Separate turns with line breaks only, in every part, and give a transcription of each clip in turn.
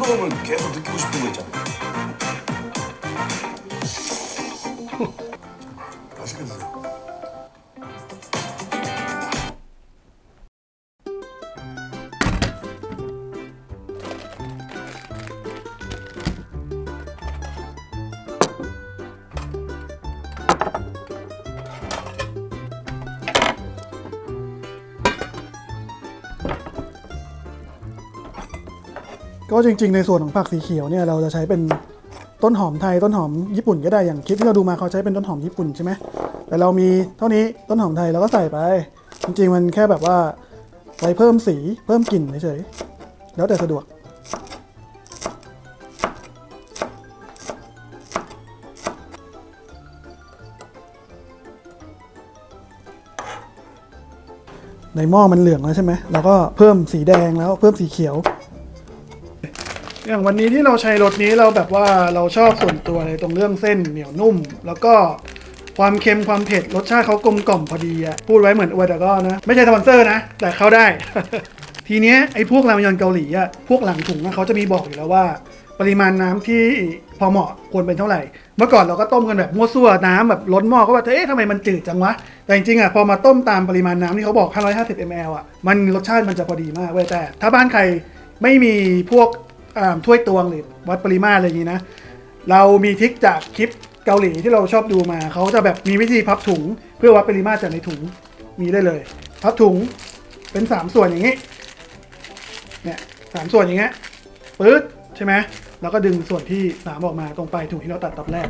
부드러움을 계속 느끼고 싶은 거 있잖아.
ก็จริง ๆ ในส่วนของผักสีเขียวเนี่ยเราจะใช้เป็นต้นหอมไทยต้นหอมญี่ปุ่นก็ได้อย่างคลิปที่เราดูมาเขาใช้เป็นต้นหอมญี่ปุ่นใช่ไหมแต่เรามีเท่านี้ต้นหอมไทยเราก็ใส่ไป จริงๆมันแค่แบบว่าไว้เพิ่มสีเพิ่มกลิ่นเฉยๆแล้วแต่สะดวกในหม้อมันเหลืองแล้วใช่ไหมเราก็เพิ่มสีแดงแล้วเพิ่มสีเขียว อย่างวันนี้ที่เราใช้รสนี้เราแบบว่าเราชอบส่วนตัวเลยตรงเรื่องเส้นเหนียวนุ่ม แล้วก็ความเค็มความเผ็ดรสชาติเขากลมกล่อมพอดีอะพูดไว้เหมือนอวยแต่ก็นะ ไม่ใช่สปอนเซอร์นะ แต่เขาได้ ทีเนี้ยไอ้พวกรามยอนเกาหลีอะพวกหลังถุงนะเขาจะมีบอกอยู่แล้วว่า ปริมาณน้ำที่พอเหมาะควรเป็นเท่าไหร่ เมื่อก่อนเราก็ต้มกันแบบมั่วซั่วน้ำแบบล้นหม้อก็ว่าเอ๊ะทำไมมันจืดจังวะแต่จริงๆอะพอมาต้มตามปริมาณน้ำที่เขาบอก 550 ml อะมันรสชาติมันจะพอดีมากเว้ยแต่ ถ้าบ้านใครไม่มีพวก ถ้วยตวงหรือวัดปริมาตรอะไรอย่างนี้นะ เรามีทิคจากคลิปเกาหลีที่เราชอบดูมา เขาจะแบบมีวิธีพับถุง เพื่อวัดปริมาตรจากในถุงมีได้เลย พับถุงเป็นสามส่วนอย่างนี้เนี่ยสามส่วนอย่างเงี้ยปึ๊ดใช่ไหมแล้วก็ดึงส่วนที่สามออกมาตรงปลายถุงที่เราตัดตอนแรก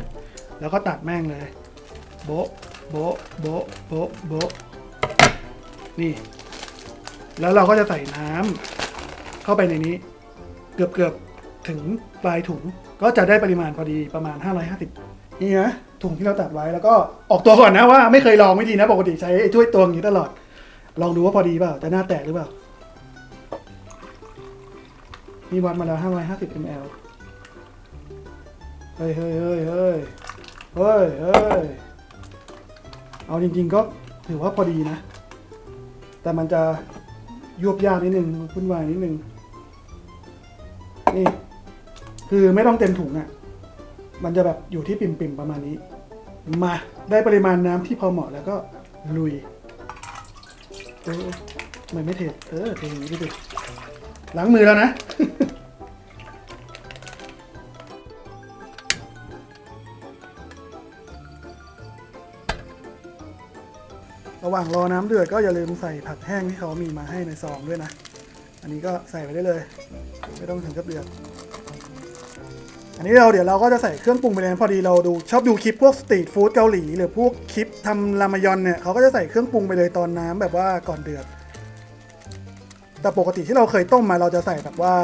แล้วก็ตัดแม่งเลยโบะโบะโบะโบะโบะนี่ แล้วเราก็จะใส่น้ำเข้าไปในนี้ เกือบเกือบๆถึงปลายถุง ก็จะได้ปริมาณพอดีประมาณ 550 นี่นะถุงที่เราตัดไว้แล้วก็ออกตัวก่อนนะว่าไม่เคยลองไม่ดีนะปกติใช้ไอ้ถ้วยตวงอย่างนี้ตลอด ลองดูว่าพอดีเปล่าจะหน้าแตกหรือเปล่านี่วัดมาแล้ว 550 ml เฮ้ยเฮ้ยเฮ้ยเฮ้ยเฮ้ยเฮ้ยเอาจริง ๆ ก็ถือว่าพอดีนะ แต่มันจะยวบยากนิดนึงวุ่นวายนิดนึง นี่ คือไม่ต้องเต็มถุงอะ่ะ มันจะแบบอยู่ที่ปิ่มๆประมาณนี้ มา ได้ปริมาณน้ำที่พอเหมาะแล้วก็ลุยเออไมันไม่เทเออเทอย่างนี้ดิล้างมือแล้วนะระหว่างรอน้ำเดือดก็อย่าลืมใส่ผักแห้งที่เขามีมาให้ในซองด้วยนะ อันนี้ก็ใส่ไปได้เลย ไม่ต้องถึงกับเดือดอันนี้เราเดี๋ยวเราก็จะใส่เครื่องปรุงไปเลยนะพอดีเราดูชอบดูคลิปพวกสตรีทฟู้ดเกาหลีหรือพวกคลิปทำรามยอนเนี่ยเขาก็จะใส่เครื่องปรุงไปเลยตอนน้ำแบบว่าก่อนเดือด แต่ปกติที่เราเคยต้มมาเราจะใส่แบบว่า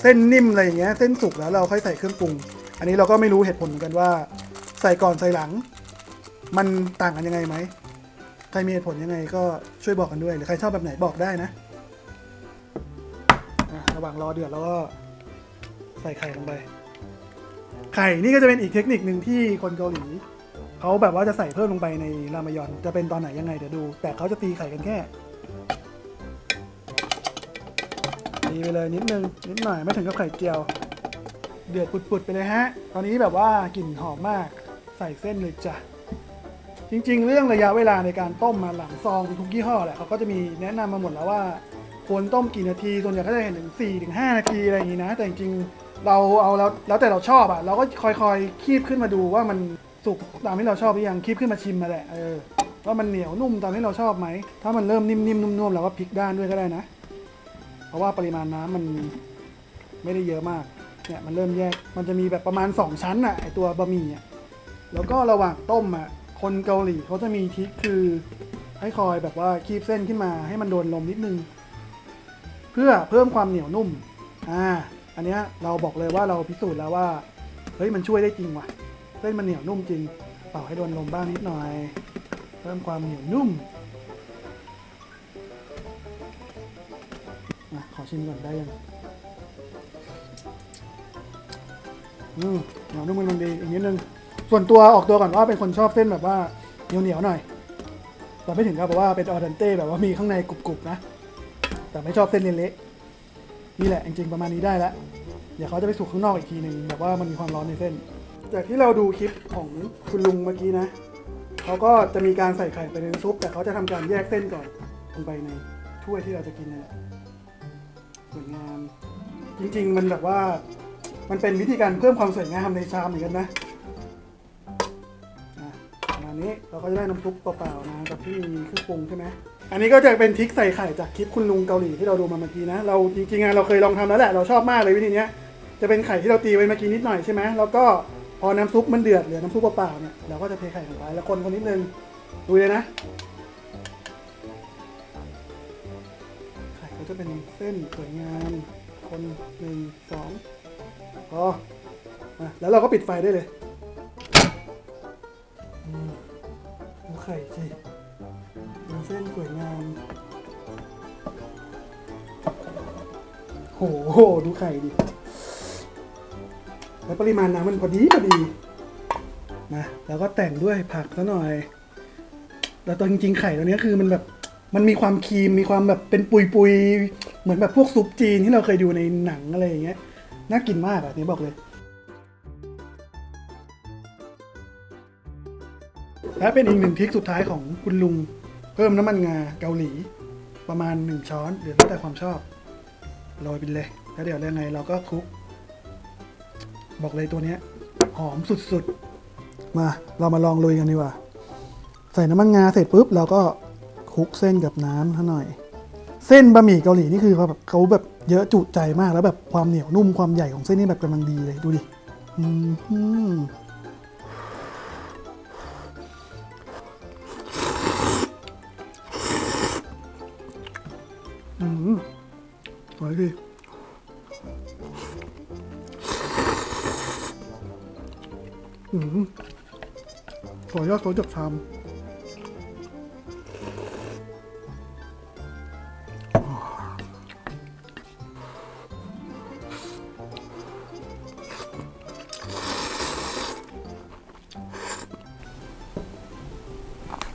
เส้นนิ่มอะไรอย่างเงี้ยเส้นสุกแล้วเราค่อยใส่เครื่องปรุง อันนี้เราก็ไม่รู้เหตุผลเหมือนกันว่า ใส่ก่อนใส่หลัง มันต่างกันยังไงไหมใครมีเหตุผลยังไงก็ช่วยบอกกันด้วย หรือใครชอบแบบไหนบอกได้นะ ระหว่างรอเดือดแล้วก็ใส่ไข่ลงไป ไข่นี่ก็จะเป็นอีกเทคนิคหนึ่งที่คนเกาหลีเขาแบบว่าจะใส่เพิ่มลงไปในรามยอนจะเป็นตอนไหนยังไงเดี๋ยวดู แต่เขาจะตีไข่กันแค่ตีไปเลยนิดนึงนิดหน่อยไม่ถึงกับไข่เจียว เดือดปุดๆไปเลยฮะ ตอนนี้แบบว่ากลิ่นหอมมากใส่เส้นเลยจ้ะจริง ๆ เรื่องระยะเวลาในการต้มมาหลังซองทุกยี่ห้อแหละเขาก็จะมีแนะนำมาหมดแล้วว่า ควรต้มกี่นาที ส่วนใหญ่ก็จะเห็นถึง4ถึง5นาทีอะไรอย่างนี้นะ แต่จริงๆเราเอาแล้วแล้วแต่เราชอบอะเราก็คอยๆคีบขึ้นมาดูว่ามันสุกตามที่เราชอบหรือยังคีบขึ้นมาชิมมาแหละเออว่ามันเหนียวนุ่มตามที่เราชอบไหม ถ้ามันเริ่มนิ่มๆนุ่มๆเราก็พลิกด้านด้วยก็ได้นะ เพราะว่าปริมาณน้ำมันไม่ได้เยอะมากเนี่ยมันเริ่มแยกมันจะมีแบบประมาณ 2 ชั้นอะไอตัวบะหมี่อะแล้วก็ระหว่างต้มอะคนเกาหลีเขาจะมีทิคคือให้คอยแบบว่าคีบเส้นขึ้นมาให้มันโดนลมนิดนึง พื่อเพิ่มความเหนียวนุ่มอ่าอันเนี้ยเราบอกเลยว่าเราพิสูจน์แล้วว่าเฮ้ยมันช่วยได้จริงว่ะเส้นมันเหนียวนุ่มจริง เป่าให้โดนลมบ้างนิดหน่อย เพิ่มความเหนียวนุ่มอะขอชิมก่อนได้ยังอืมเหนียวนุ่มมันดีอีกนิดนึง ส่วนตัวออกตัวก่อนว่าเป็นคนชอบเส้นแบบว่าเหนียวเหนียวหน่อย แต่ไม่ถึงกับแบบว่าเป็นออเดนเต้แบบว่ามีข้างในกรุบๆนะ แต่ไม่ชอบเส้นเละๆนี่แหละจริงๆประมาณนี้ได้แล้วดี๋ยวเขาจะไปสุกข้างนอกอีกทีหนึ่งแบบว่ามันมีความร้อนในเส้น จากที่เราดูคลิปของคุณลุงเมื่อกี้นะเขาก็จะมีการใส่ไข่ไปในซุป แต่เขาจะทำการแยกเส้นก่อนลงไปในถ้วยที่เราจะกินนะสวยงาม จริง ๆ มันแบบว่ามันเป็นวิธีการเพิ่มความสวยงามในชามเหมือนกันนะอะประมาณนี้เราก็จะได้น้ำซุปเปล่าๆนะกับที่มีเครื่องปรุงใช่ไหม อันนี้ก็จะเป็นทริคใส่ไข่จากคลิปคุณลุงเกาหลีที่เราดูมาเมื่อกี้นะ เราจริงๆอะเราเคยลองทำแล้วแหละ เราชอบมากเลยวิธีเนี้ย จะเป็นไข่ที่เราตีไว้เมื่อกี้นิดหน่อยใช่ไหมแล้วก็พอน้ำซุปมันเดือดเหลือน้ำซุปเปล่าๆเนี่ยเราก็จะเทไข่ลงไปแล้วคนคนนิดนึงดูเลยนะ ไข่ก็จะเป็นเส้นสวยงาม คนหนึ่งสองพอแล้วเราก็ปิดไฟได้เลยดูไข่สิ เป็นเส้นสวยงาม โหดูไข่ดิ แล้วปริมาณน้ำมันพอดีพอดี นะ แล้วก็แต่งด้วยผักซะหน่อยแล้วตัวจริงๆไข่ตัวนี้คือมันแบบ มันมีความครีม มีความแบบเป็นปุยปุยๆ เหมือนแบบพวกซุปจีนที่เราเคยดูในหนังอะไรอย่างเงี้ย น่ากินมากอะนี่บอกเลยและเป็นอีกหนึ่งทริคสุดท้ายของคุณลุง พิ่มน้ำมันงาเกาหลีประมาณ 1 ช้อนหรือแล้วแต่ความชอบโรยไปเลย แล้วเดี๋ยวยังไงเราก็คลุก บอกเลยตัวเนี้ย หอมสุดๆ มาเรามาลองลุยกันดีกว่า ใส่น้ำมันงาเสร็จปุ๊บเราก็คลุกเส้นกับน้ำซะหน่อย เส้นบะหมี่เกาหลีนี่คือเขาแบบเขาแบบเยอะจุใจมากแล้วแบบความเหนียวนุ่มความใหญ่ของเส้นนี่แบบกำลังดีเลยดูดิอืม อืมสวยดีอืมขออนุญาตโซดจากชาม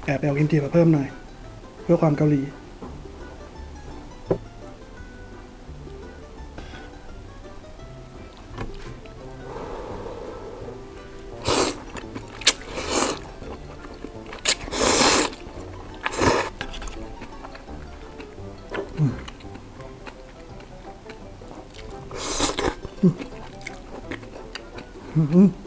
แอบเอากิมจิมาเพิ่มหน่อย เพื่อความเกาหลี อ